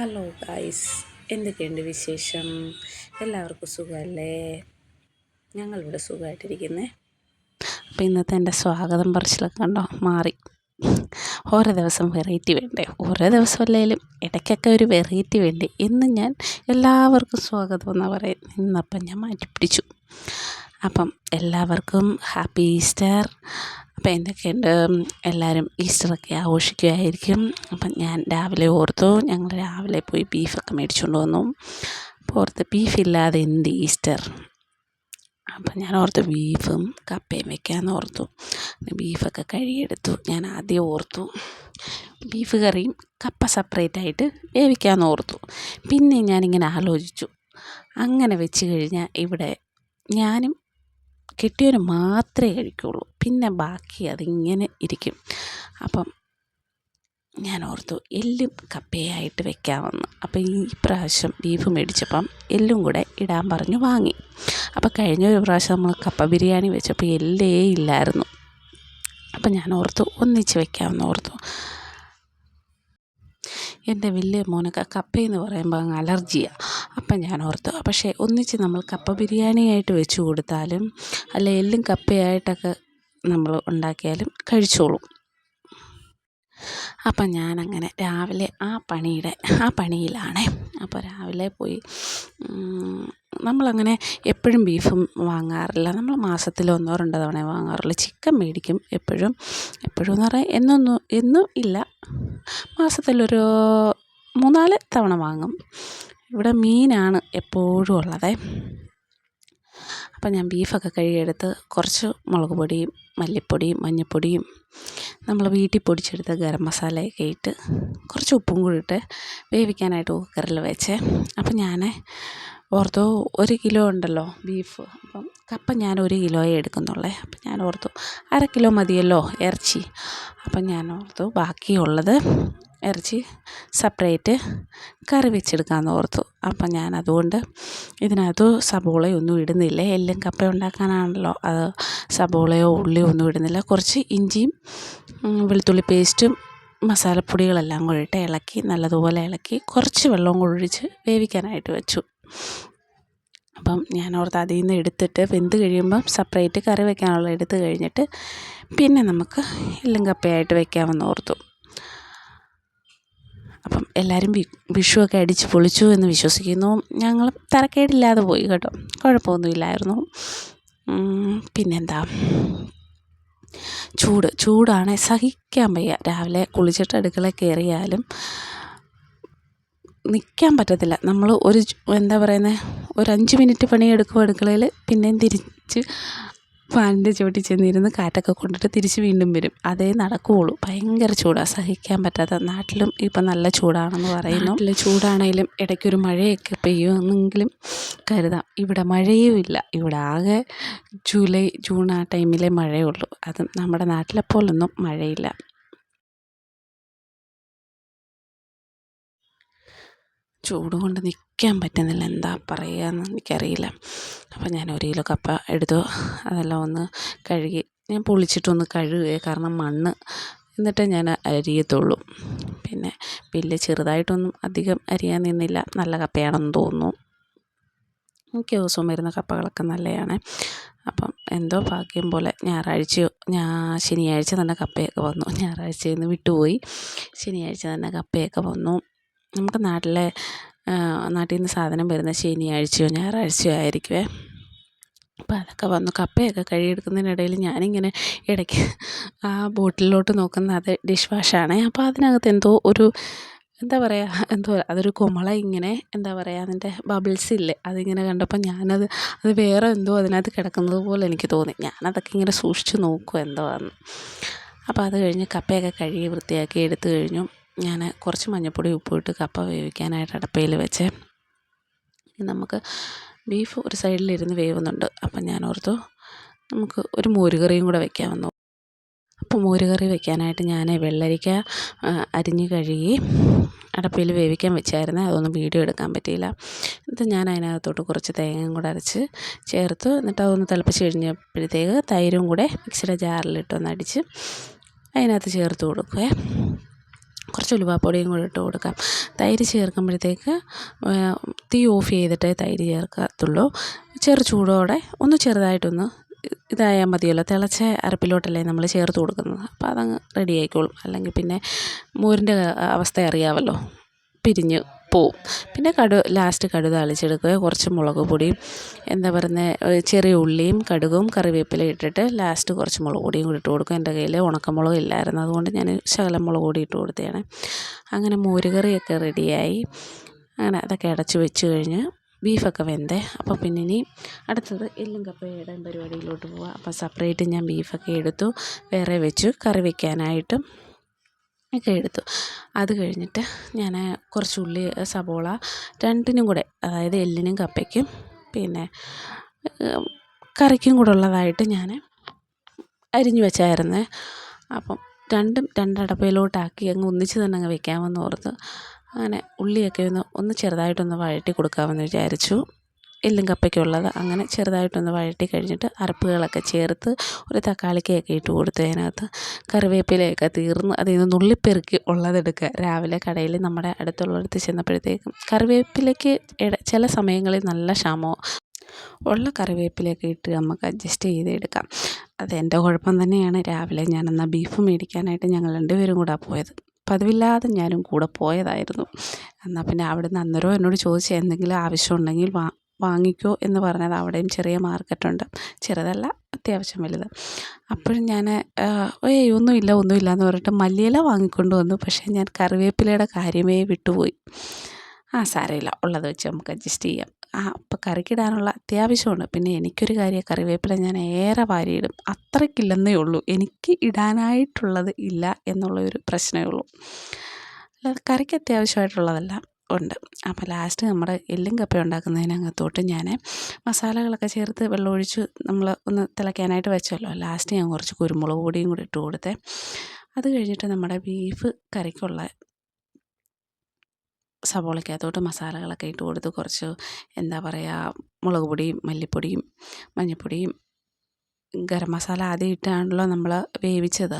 Hello guys എന്തൊക്കെയുണ്ട് വിശേഷം? എല്ലാവർക്കും സുഖമല്ലേ ഞങ്ങളിവിടെ സുഖമായിട്ടിരിക്കുന്നേ അപ്പോൾ ഇന്നത്തെ എന്റെ സ്വാഗതം പറച്ചിലൊക്കെ കണ്ടോ? മാറി. ഓരോ ദിവസം വെറൈറ്റി വേണ്ടേ? ഓരോ ദിവസം അല്ലെങ്കിലും ഇടയ്ക്കൊക്കെ ഒരു വെറൈറ്റി വേണ്ടേ? ഇന്ന് ഞാൻ എല്ലാവർക്കും സ്വാഗതം എന്നാണ് പറയുന്നത് ഇന്നപ്പം ഞാൻ മാറ്റിപ്പിടിച്ചു. അപ്പം എല്ലാവർക്കും ഹാപ്പി ഈസ്റ്റർ. അപ്പോൾ എന്തൊക്കെയുണ്ട് എല്ലാവരും ഈസ്റ്ററൊക്കെ ആഘോഷിക്കുമായിരിക്കും അപ്പം ഞാൻ രാവിലെ ഓർത്തു ഞങ്ങൾ രാവിലെ പോയി ബീഫൊക്കെ മേടിച്ചുകൊണ്ട് വന്നു. അപ്പോൾ ഓർത്ത് ബീഫില്ലാതെ എന്ത് ഈസ്റ്റർ? അപ്പം ഞാൻ ഓർത്തു ബീഫും കപ്പയും വെക്കാമെന്ന് ഓർത്തു. ബീഫൊക്കെ കഴുകിയെടുത്തു. ഞാൻ ആദ്യം ഓർത്തു ബീഫ് കറിയും കപ്പ സെപ്പറേറ്റ് ആയിട്ട് വേവിക്കാമെന്ന് ഓർത്തു. പിന്നെ ഞാനിങ്ങനെ ആലോചിച്ചു. അങ്ങനെ വെച്ച് കഴിഞ്ഞാൽ ഇവിടെ ഞാനും കെട്ടിയവന് മാത്രമേ കഴിക്കുകയുള്ളൂ പിന്നെ ബാക്കി അതിങ്ങനെ ഇരിക്കും. അപ്പം ഞാൻ ഓർത്തു എല്ലും കപ്പയായിട്ട് വെക്കാമെന്ന്. അപ്പം ഈ പ്രാവശ്യം ബീഫ് മേടിച്ചപ്പം എല്ലും കൂടെ ഇടാൻ പറഞ്ഞു വാങ്ങി. അപ്പം കഴിഞ്ഞ ഒരു പ്രാവശ്യം നമ്മൾ കപ്പ ബിരിയാണി വെച്ചപ്പോൾ എല്ലേ ഇല്ലായിരുന്നു. അപ്പം ഞാൻ ഓർത്തു ഒന്നിച്ച് വെക്കാമെന്ന് ഓർത്തു. എന്റെ വലിയ മോനൊക്കെ കപ്പയെന്ന് പറയുമ്പോൾ അങ്ങ് അലർജിയാണ് അപ്പം ഞാൻ ഓർത്തു പക്ഷേ ഒന്നിച്ച് നമ്മൾ കപ്പ ബിരിയാണിയായിട്ട് വെച്ച് കൊടുത്താലും അല്ല എല്ലും കപ്പയായിട്ടൊക്കെ നമ്മൾ ഉണ്ടാക്കിയാലും കഴിച്ചോളും. അപ്പം ഞാനങ്ങനെ രാവിലെ ആ പണിയുടെ ആ പണിയിലാണ്. അപ്പോൾ രാവിലെ പോയി നമ്മളങ്ങനെ എപ്പോഴും ബീഫും വാങ്ങാറില്ല. നമ്മൾ മാസത്തിൽ ഒന്നോ രണ്ടോ തവണ വാങ്ങാറുള്ളൂ. ചിക്കൻ മേടിക്കും എപ്പോഴും. എപ്പോഴും എന്ന് പറയാൻ എന്നൊന്നും എന്നും ഇല്ല. മാസത്തിലൊരു മൂന്നാൽ തവണ വാങ്ങും. ഇവിടെ മീനാണ് എപ്പോഴും ഉള്ളത്. അപ്പം ഞാൻ ബീഫൊക്കെ കഴുകിയെടുത്ത് കുറച്ച് മുളക് പൊടിയും മല്ലിപ്പൊടിയും മഞ്ഞൾപ്പൊടിയും നമ്മൾ വീട്ടിൽ പൊടിച്ചെടുത്ത ഗരം മസാലയൊക്കെ ഇട്ട് കുറച്ച് ഉപ്പും കൂടി ഇട്ട് വേവിക്കാനായിട്ട് കുക്കറിൽ വെച്ച്. അപ്പം ഞാൻ ഓർത്തു ഒരു കിലോ ഉണ്ടല്ലോ ബീഫ്. അപ്പം കപ്പ ഞാൻ ഒരു കിലോയെ എടുക്കുന്നുള്ളേ. അപ്പം ഞാൻ ഓർത്തു അര കിലോ മതിയല്ലോ ഇറച്ചി. അപ്പം ഞാൻ ഓർത്തു ബാക്കിയുള്ളത് ഇറച്ചി സെപ്പറേറ്റ് കറി വെച്ചെടുക്കാമെന്ന് ഓർത്തു. അപ്പം ഞാൻ അതുകൊണ്ട് ഇതിനകത്ത് സബോളയൊന്നും ഇടുന്നില്ല. എല്ലാം കപ്പ ഉണ്ടാക്കാനാണല്ലോ. അത് സബോളയോ ഉള്ളിയോ ഒന്നും ഇടുന്നില്ല. കുറച്ച് ഇഞ്ചിയും വെളുത്തുള്ളി പേസ്റ്റും മസാലപ്പൊടികളെല്ലാം കൂടി ഇട്ട് ഇളക്കി നല്ലതുപോലെ ഇളക്കി കുറച്ച് വെള്ളവും കൂടി ഒഴിച്ച് വേവിക്കാനായിട്ട് വെച്ചു. അപ്പം ഞാൻ ഓർത്ത് അതിൽ നിന്ന് എടുത്തിട്ട് വെന്ത് കഴിയുമ്പം സെപ്പറേറ്റ് കറി വെക്കാനുള്ള എടുത്ത് കഴിഞ്ഞിട്ട് പിന്നെ നമുക്ക് എല്ലും കപ്പയായിട്ട് വെക്കാമെന്ന് ഓർത്തു. അപ്പം എല്ലാവരും വിഷുവൊക്കെ അടിച്ച് പൊളിച്ചു എന്ന് വിശ്വസിക്കുന്നു. ഞങ്ങൾ തരക്കേടില്ലാതെ പോയി കേട്ടോ. കുഴപ്പമൊന്നുമില്ലായിരുന്നു. പിന്നെന്താ? ചൂട് ചൂടാണ് സഹിക്കാൻ വയ്യ. രാവിലെ കുളിച്ചിട്ട് അടുക്കള കയറിയാലും നിൽക്കാൻ പറ്റത്തില്ല. നമ്മൾ ഒരു എന്താ പറയുന്നത് ഒരു അഞ്ച് മിനിറ്റ് പണിയെടുക്കും അടുക്കളയിൽ. പിന്നെയും തിരിച്ച് ഫാനിന്റെ ചുവട്ടിൽ ചെന്നിരുന്ന് കാറ്റൊക്കെ കൊണ്ടിട്ട് തിരിച്ച് വീണ്ടും വരും. അതേ നടക്കുകയുള്ളൂ ഭയങ്കര ചൂടാണ് സഹിക്കാൻ പറ്റാത്ത നാട്ടിലും ഇപ്പം നല്ല ചൂടാണെന്ന് പറയുന്നു. നല്ല ചൂടാണെങ്കിലും ഇടയ്ക്കൊരു മഴയൊക്കെ പെയ്യുമെന്നെങ്കിലും കരുതാം. ഇവിടെ മഴയും ഇല്ല. ഇവിടെ ആകെ ജൂലൈ ജൂൺ ആ ടൈമിലെ മഴയുള്ളൂ. അതും നമ്മുടെ നാട്ടിലെപ്പോലൊന്നും മഴയില്ല. ചൂട് കൊണ്ട് നിൽക്കാൻ പറ്റുന്നില്ല. എന്താ പറയുകയെന്ന് എനിക്കറിയില്ല. അപ്പം ഞാൻ ഒരു കിലോ കപ്പ എടുത്തു. അതെല്ലാം ഒന്ന് കഴുകി ഞാൻ പൊളിച്ചിട്ടൊന്ന് കഴുകുക കാരണം മണ്ണ് എന്നിട്ടേ ഞാൻ അരിയത്തുള്ളൂ. പിന്നെ വലിയ ചെറുതായിട്ടൊന്നും അധികം അരിയാൻ നിന്നില്ല. നല്ല കപ്പയാണെന്ന് തോന്നുന്നു. എനിക്ക് ദിവസവും വരുന്ന കപ്പകളൊക്കെ നല്ലതാണ് അപ്പം എന്തോ ഭാഗ്യം പോലെ ഞായറാഴ്ചയോ ഞാ ശനിയാഴ്ച തന്നെ കപ്പയൊക്കെ വന്നു. ഞായറാഴ്ചയിൽ നിന്ന് വിട്ടുപോയി. ശനിയാഴ്ച തന്നെ കപ്പയൊക്കെ വന്നു. നമുക്ക് നാട്ടിലെ നാട്ടിൽ നിന്ന് സാധനം വരുന്നത് ശനിയാഴ്ചയോ ഞായറാഴ്ചയോ ആയിരിക്കുമേ അപ്പോൾ അതൊക്കെ വന്നു. കപ്പയൊക്കെ കഴുകിയെടുക്കുന്നതിനിടയിൽ ഞാനിങ്ങനെ ഇടയ്ക്ക് ആ ബോട്ടിലോട്ട് നോക്കുന്ന അത് ഡിഷ് വാഷാണേ അപ്പോൾ അതിനകത്ത് എന്തോ ഒരു എന്താ പറയുക എന്തോ അതൊരു കുമള ഇങ്ങനെ എന്താ പറയുക അതിന്റെ ബബിൾസ് ഇല്ലേ അതിങ്ങനെ കണ്ടപ്പോൾ ഞാനത് അത് വേറെ എന്തോ അതിനകത്ത് കിടക്കുന്നത് പോലെ എനിക്ക് തോന്നി. ഞാനതൊക്കെ ഇങ്ങനെ സൂക്ഷിച്ച് നോക്കും എന്തോ ആണ് അപ്പോൾ അത് കഴിഞ്ഞ് കപ്പയൊക്കെ കഴുകി വൃത്തിയാക്കി എടുത്തു കഴിഞ്ഞു. ഞാൻ കുറച്ച് മഞ്ഞൾപ്പൊടി ഉപ്പിട്ട് കപ്പ വേവിക്കാനായിട്ട് അടപ്പയിൽ വെച്ച്. നമുക്ക് ബീഫ് ഒരു സൈഡിലിരുന്ന് വേവുന്നുണ്ട്. അപ്പം ഞാൻ ഓർത്തു നമുക്ക് ഒരു മോരുകറിയും കൂടെ വെക്കാമെന്ന് അപ്പോൾ മോരുകറി വെക്കാനായിട്ട് ഞാൻ വെള്ളരിക്ക അരിഞ്ഞ് കഴുകി അടപ്പയിൽ വേവിക്കാൻ വെച്ചായിരുന്നു. അതൊന്നും വീഡിയോ എടുക്കാൻ പറ്റിയില്ല. എന്നിട്ട് ഞാൻ അതിനകത്തോട്ട് കുറച്ച് തേങ്ങയും കൂടെ അരച്ച് ചേർത്ത് എന്നിട്ട് അതൊന്ന് തിളപ്പിച്ച് കഴിഞ്ഞപ്പോഴത്തേക്ക് തൈരും കൂടെ മിക്സിയുടെ ജാറിലിട്ടൊന്ന് അടിച്ച് അതിനകത്ത് ചേർത്ത് കൊടുക്കുവേ. കുറച്ച് ഉലുവാപ്പൊടിയും കൂടി ഇട്ട് കൊടുക്കാം. തൈര് ചേർക്കുമ്പോഴത്തേക്ക് തീ ഓഫ് ചെയ്തിട്ടേ തൈര് ചേർക്കത്തുള്ളൂ. ചെറു ചൂടോടെ ഒന്ന് ചെറുതായിട്ടൊന്ന് ഇതായാൽ മതിയല്ലോ. തിളച്ച അരപ്പിലോട്ടല്ലേ നമ്മൾ ചേർത്ത് കൊടുക്കുന്നത്. അപ്പോൾ അതങ്ങ് റെഡി ആയിക്കോളും. അല്ലെങ്കിൽ പിന്നെ മോരിന്റെ അവസ്ഥ അറിയാമല്ലോ പിരിഞ്ഞ് പോവും. പിന്നെ കടു ലാസ്റ്റ് കടുക് താളിച്ചെടുക്കുക. കുറച്ച് മുളക് പൊടിയും എന്താ പറയുന്നത് ചെറിയ ഉള്ളിയും കടുകും കറിവേപ്പിലയും ഇട്ടിട്ട് ലാസ്റ്റ് കുറച്ച് മുളക് പൊടിയും കൂടി ഇട്ട് കൊടുക്കും. എന്റെ കയ്യിൽ ഉണക്കമുളക് ഇല്ലായിരുന്നു. അതുകൊണ്ട് ഞാൻ ശകലം മുളക് പൊടി ഇട്ട് കൊടുത്തതാണ്. അങ്ങനെ മോരുകറിയൊക്കെ റെഡിയായി. അങ്ങനെ അതൊക്കെ അടച്ച് വെച്ച് കഴിഞ്ഞ് ബീഫൊക്കെ വെന്തേ. അപ്പോൾ പിന്നെ ഇനി അടുത്തത് എല്ലും കപ്പയുടെ പരിപാടിയിലോട്ട് പോവാം. അപ്പോൾ സെപ്പറേറ്റ് ഞാൻ ബീഫൊക്കെ എടുത്തു. വേറെ വെച്ചു. കറി വയ്ക്കാനായിട്ടും ഒക്കെ എടുത്തു. അത് കഴിഞ്ഞിട്ട് ഞാൻ കുറച്ച് ഉള്ളി സബോള രണ്ടിനും കൂടെ അതായത് എല്ലിനും കപ്പയ്ക്കും പിന്നെ കറിക്കും കൂടെ ഉള്ളതായിട്ട് ഞാൻ അരിഞ്ഞു വെച്ചായിരുന്നു. അപ്പം രണ്ടും രണ്ടടപ്പയിലോട്ടാക്കി അങ്ങ് ഒന്നിച്ച് തന്നെ അങ്ങ് വെക്കാമെന്ന് ഓർത്ത് അങ്ങനെ ഉള്ളിയൊക്കെ ഒന്ന് ഒന്ന് ചെറുതായിട്ടൊന്ന് വഴറ്റി കൊടുക്കാമെന്ന് വിചാരിച്ചു. എല്ലും കപ്പയ്ക്കുള്ളത് അങ്ങനെ ചെറുതായിട്ടൊന്ന് വഴറ്റി കഴിഞ്ഞിട്ട് അരപ്പുകളൊക്കെ ചേർത്ത് ഒരു തക്കാളിക്കയൊക്കെ ഇട്ട് കൊടുത്തു അതിനകത്ത്. കറിവേപ്പിലയൊക്കെ തീർന്ന് അതിൽ നിന്ന് നുള്ളിപ്പെറുക്കി ഉള്ളതെടുക്കുക. രാവിലെ കടയിൽ നമ്മുടെ അടുത്തുള്ളിടത്ത് ചെന്നപ്പോഴത്തേക്കും കറിവേപ്പിലയ്ക്ക് ചില സമയങ്ങളിൽ നല്ല ക്ഷാമവും ഉള്ള കറിവേപ്പിലയൊക്കെ ഇട്ട് നമുക്ക് അഡ്ജസ്റ്റ് ചെയ്തെടുക്കാം. അതെന്റെ കുഴപ്പം തന്നെയാണ്. രാവിലെ ഞാനെന്നാൽ ബീഫ് മേടിക്കാനായിട്ട് ഞങ്ങൾ രണ്ടുപേരും കൂടെ പോയത്. പതിവില്ലാതെ ഞാനും കൂടെ പോയതായിരുന്നു. എന്നാൽ പിന്നെ അവിടുന്ന് അന്നേരം എന്നോട് ചോദിച്ചു എന്തെങ്കിലും ആവശ്യമുണ്ടെങ്കിൽ വാ വാങ്ങിക്കോ എന്ന് പറഞ്ഞത് അവിടെയും ചെറിയ മാർക്കറ്റുണ്ട്. ചെറുതല്ല അത്യാവശ്യം വലുത്. അപ്പോഴും ഞാൻ ഏയ് ഒന്നുമില്ല ഒന്നുമില്ല എന്ന് പറഞ്ഞിട്ട് മല്ലിയില വാങ്ങിക്കൊണ്ട് വന്നു. പക്ഷേ ഞാൻ കറിവേപ്പിലയുടെ കാര്യമേ വിട്ടുപോയി. ആ സാരമില്ല ഉള്ളത് വെച്ച് നമുക്ക് അഡ്ജസ്റ്റ് ചെയ്യാം. ആ അപ്പം കറിക്കിടാനുള്ള അത്യാവശ്യമുണ്ട്. പിന്നെ എനിക്കൊരു കാര്യം കറിവേപ്പില ഞാൻ ഏറെ വാരിയിടും. അത്രയ്ക്കില്ലെന്നേ ഉള്ളൂ. എനിക്ക് ഇടാനായിട്ടുള്ളത് ഇല്ല എന്നുള്ളൊരു പ്രശ്നമേ ഉള്ളൂ. അല്ലാതെ കറിക്ക് അത്യാവശ്യമായിട്ടുള്ളതെല്ലാം. ഉണ്ട്. അപ്പം ലാസ്റ്റ് നമ്മുടെ എല്ലും കപ്പ ഉണ്ടാക്കുന്നതിനകത്തോട്ട് ഞാൻ മസാലകളൊക്കെ ചേർത്ത് വെള്ളമൊഴിച്ച് നമ്മൾ ഒന്ന് തിളയ്ക്കാനായിട്ട് വെച്ചല്ലോ. ലാസ്റ്റ് ഞാൻ കുറച്ച് കുരുമുളക് പൊടിയും കൂടി ഇട്ട് കൊടുത്തേ. അത് കഴിഞ്ഞിട്ട് നമ്മുടെ ബീഫ് കറിക്കുള്ള സവോളയ്ക്കകത്തോട്ട് മസാലകളൊക്കെ ഇട്ട് കൊടുത്ത് കുറച്ച് എന്താ പറയുക മുളക് പൊടിയും മല്ലിപ്പൊടിയും മഞ്ഞൾപ്പൊടിയും ഗരം മസാല ആദ്യം ഇട്ടാണല്ലോ നമ്മൾ വേവിച്ചത്.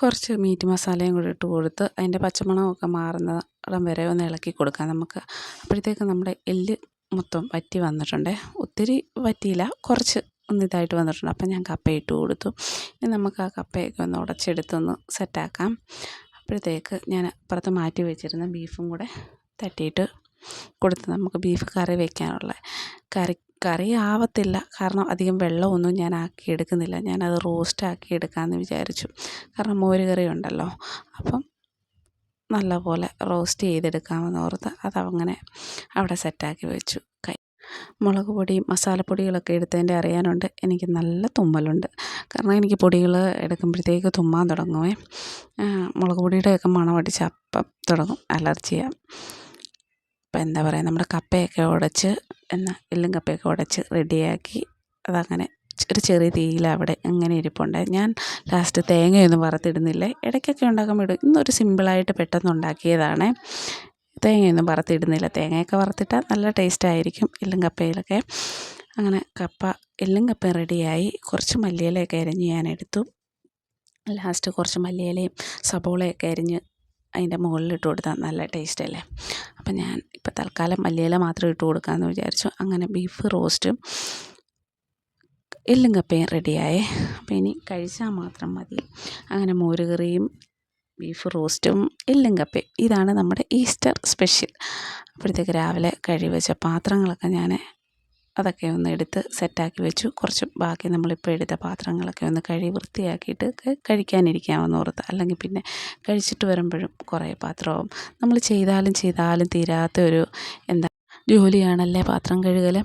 കുറച്ച് മീറ്റ് മസാലയും കൂടി ഇട്ട് കൊടുത്ത് അതിന്റെ പച്ചമണമൊക്കെ മാറുന്നിടം വരെ ഒന്ന് ഇളക്കി കൊടുക്കാം നമുക്ക്. അപ്പോഴത്തേക്ക് നമ്മുടെ എല്ല് മൊത്തം വറ്റി വന്നിട്ടുണ്ട്. ഒത്തിരി വറ്റിയില്ല കുറച്ച് ഒന്ന് ഇതായിട്ട് വന്നിട്ടുണ്ട്. അപ്പം ഞാൻ കപ്പ ഇട്ട് കൊടുത്തു. ഇനി നമുക്ക് ആ കപ്പയൊക്കെ ഒന്ന് ഉടച്ചെടുത്തൊന്ന് സെറ്റാക്കാം. അപ്പോഴത്തേക്ക് ഞാൻ അപ്പുറത്ത് മാറ്റി വെച്ചിരുന്ന ബീഫും കൂടെ തട്ടിയിട്ട് കൊടുത്ത് നമുക്ക് ബീഫ് കറി വെക്കാനുള്ള കറി കറി ആവത്തില്ല. കാരണം അധികം വെള്ളമൊന്നും ഞാൻ ആക്കി എടുക്കുന്നില്ല ഞാനത് റോസ്റ്റ് ആക്കി എടുക്കാമെന്ന് വിചാരിച്ചു. കാരണം മോര് കറി ഉണ്ടല്ലോ അപ്പം നല്ലപോലെ റോസ്റ്റ് ചെയ്തെടുക്കാമെന്ന് ഓർത്ത് അതങ്ങനെ അവിടെ സെറ്റാക്കി വെച്ചു. മുളക് പൊടിയും മസാലപ്പൊടികളൊക്കെ എടുത്തതിന്റെ അറിയാനുണ്ട്. എനിക്ക് നല്ല തുമ്മലുണ്ട്. കാരണം എനിക്ക് പൊടികൾ എടുക്കുമ്പോഴത്തേക്ക് തുമ്മാൻ തുടങ്ങുമേ മുളക് പൊടിയുടെയൊക്കെ മണം അടിച്ച് അപ്പം തുടങ്ങും. അലർജിയാണ് അപ്പം എന്താ പറയുക നമ്മുടെ കപ്പയൊക്കെ ഉടച്ച് എന്നാ എല്ലും കപ്പയൊക്കെ ഉടച്ച് റെഡിയാക്കി അതങ്ങനെ ഒരു ചെറിയ തീയിൽ അവിടെ അങ്ങനെ ഇരിപ്പുണ്ട്. ഞാൻ ലാസ്റ്റ് തേങ്ങയൊന്നും വറുത്തിടുന്നില്ല. ഇടയ്ക്കൊക്കെ ഉണ്ടാക്കുമ്പോൾ ഇടും ഇന്നൊരു സിമ്പിളായിട്ട് പെട്ടെന്ന് ഉണ്ടാക്കിയതാണ്. തേങ്ങയൊന്നും വറുത്തിടുന്നില്ല. തേങ്ങയൊക്കെ വറുത്തിട്ടാൽ നല്ല ടേസ്റ്റായിരിക്കും എല്ലും കപ്പയിലൊക്കെ. അങ്ങനെ കപ്പ എല്ലും കപ്പ റെഡിയായി. കുറച്ച് മല്ലിയിലയൊക്കെ അരിഞ്ഞ് ഞാൻ എടുത്തു. ലാസ്റ്റ് കുറച്ച് മല്ലിയിലയും സബോളയൊക്കെ അരിഞ്ഞ് അതിന്റെ മുകളിലിട്ട് കൊടുത്താൽ നല്ല ടേസ്റ്റ് അല്ലേ? അപ്പം ഞാൻ ഇപ്പം തൽക്കാലം മല്ലിയില മാത്രം ഇട്ട് കൊടുക്കാമെന്ന് വിചാരിച്ചു. അങ്ങനെ ബീഫ് റോസ്റ്റും എല്ലും കപ്പയും റെഡിയായേ അപ്പം ഇനി കഴിച്ചാൽ മാത്രം മതി. അങ്ങനെ മോരുകറിയും ബീഫ് റോസ്റ്റും എല്ലും കപ്പയും ഇതാണ് നമ്മുടെ ഈസ്റ്റർ സ്പെഷ്യൽ അപ്പോഴത്തേക്ക് രാവിലെ കഴിവച്ച വെച്ച പാത്രങ്ങളൊക്കെ ഞാൻ അതൊക്കെ ഒന്ന് എടുത്ത് സെറ്റാക്കി വെച്ചു. കുറച്ച് ബാക്കി നമ്മളിപ്പോൾ എടുത്ത പാത്രങ്ങളൊക്കെ ഒന്ന് കഴുകി വൃത്തിയാക്കിയിട്ട് കഴിക്കാനിരിക്കാമെന്ന് ഓർത്ത്. അല്ലെങ്കിൽ പിന്നെ കഴിച്ചിട്ട് വരുമ്പോഴും കുറേ പാത്രവും നമ്മൾ ചെയ്താലും ചെയ്താലും തീരാത്ത ഒരു എന്താ ജോലിയാണല്ലേ പാത്രം കഴുകൽ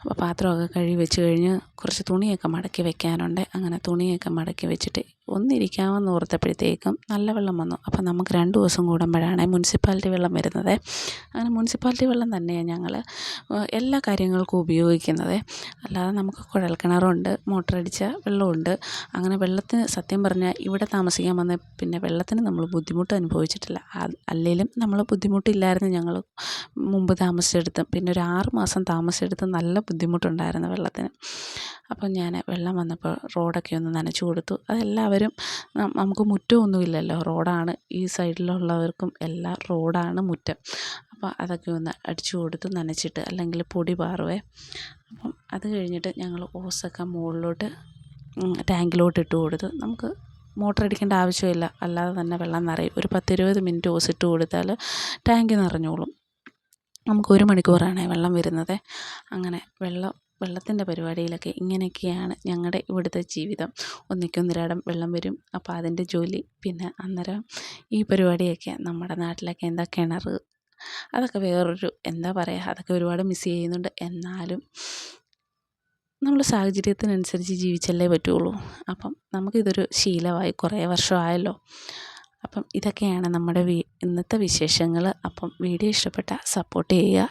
അപ്പോൾ പാത്രമൊക്കെ കഴുകി വെച്ച് കഴിഞ്ഞ് കുറച്ച് തുണിയൊക്കെ മടക്കി വെക്കാനുണ്ട്. അങ്ങനെ തുണിയൊക്കെ മടക്കി വെച്ചിട്ട് ഒന്നിരിക്കാമെന്ന് ഓർത്തപ്പോഴത്തേക്കും നല്ല വെള്ളം വന്നു. അപ്പം നമുക്ക് രണ്ട് ദിവസം കൂടുമ്പോഴാണ് മുനിസിപ്പാലിറ്റി വെള്ളം വരുന്നത്. അങ്ങനെ മുനിസിപ്പാലിറ്റി വെള്ളം തന്നെയാണ് ഞങ്ങൾ എല്ലാ കാര്യങ്ങൾക്കും ഉപയോഗിക്കുന്നത്. അല്ലാതെ നമുക്ക് കുഴൽക്കിണറുണ്ട് മോട്ടറടിച്ച വെള്ളമുണ്ട്. അങ്ങനെ വെള്ളത്തിന് സത്യം പറഞ്ഞാൽ ഇവിടെ താമസിക്കാൻ വന്ന പിന്നെ വെള്ളത്തിന് നമ്മൾ ബുദ്ധിമുട്ട് അനുഭവിച്ചിട്ടില്ല. അല്ലെങ്കിലും നമ്മൾ ബുദ്ധിമുട്ടില്ലായിരുന്നു ഞങ്ങൾ മുമ്പ് താമസിച്ചെടുത്ത്. പിന്നെ ഒരു ആറ് മാസം താമസിച്ചെടുത്ത് നല്ല ബുദ്ധിമുട്ടുണ്ടായിരുന്നു വെള്ളത്തിന്. അപ്പം ഞാൻ വെള്ളം വന്നപ്പോൾ റോഡൊക്കെ ഒന്ന് നനച്ചു കൊടുത്തു. അതെല്ലാവരും എല്ലാവരും നമുക്ക് മുറ്റമൊന്നുമില്ലല്ലോ. റോഡാണ് ഈ സൈഡിലുള്ളവർക്കും എല്ലാ റോഡാണ് മുറ്റം. അപ്പോൾ അതൊക്കെ ഒന്ന് അടിച്ചു കൊടുത്ത് നനച്ചിട്ട് അല്ലെങ്കിൽ പൊടി പാറുവേ. അപ്പം അത് കഴിഞ്ഞിട്ട് ഞങ്ങൾ ഓസൊക്കെ മുകളിലോട്ട് ടാങ്കിലോട്ട് ഇട്ട് കൊടുത്ത് നമുക്ക് മോട്ടർ അടിക്കേണ്ട ആവശ്യമില്ല. അല്ലാതെ തന്നെ വെള്ളം നിറയും. ഒരു പത്തിരുപത് മിനിറ്റ് ഓസ് ഇട്ട് കൊടുത്താൽ ടാങ്ക് നിറഞ്ഞോളും. നമുക്ക് ഒരു മണിക്കൂറാണ് വെള്ളം വരുന്നത്. അങ്ങനെ വെള്ളം വെള്ളത്തിന്റെ പരിപാടിയിലൊക്കെ ഇങ്ങനെയൊക്കെയാണ് ഞങ്ങളുടെ ഇവിടുത്തെ ജീവിതം. ഒന്നിക്കൊന്നരാടം വെള്ളം വരും. അപ്പോൾ അതിന്റെ ജോലി പിന്നെ അന്നേരം ഈ പരിപാടിയൊക്കെ നമ്മുടെ നാട്ടിലൊക്കെ എന്താ കിണർ അതൊക്കെ വേറൊരു എന്താ പറയുക അതൊക്കെ ഒരുപാട് മിസ് ചെയ്യുന്നുണ്ട്. എന്നാലും നമ്മൾ സാഹചര്യത്തിനനുസരിച്ച് ജീവിച്ചല്ലേ പറ്റുള്ളൂ. അപ്പം നമുക്കിതൊരു ശീലമായി കുറേ വർഷമായല്ലോ. അപ്പം ഇതൊക്കെയാണ് നമ്മുടെ ഇന്നത്തെ വിശേഷങ്ങൾ അപ്പം വീഡിയോ ഇഷ്ടപ്പെട്ടാൽ സപ്പോർട്ട് ചെയ്യുക.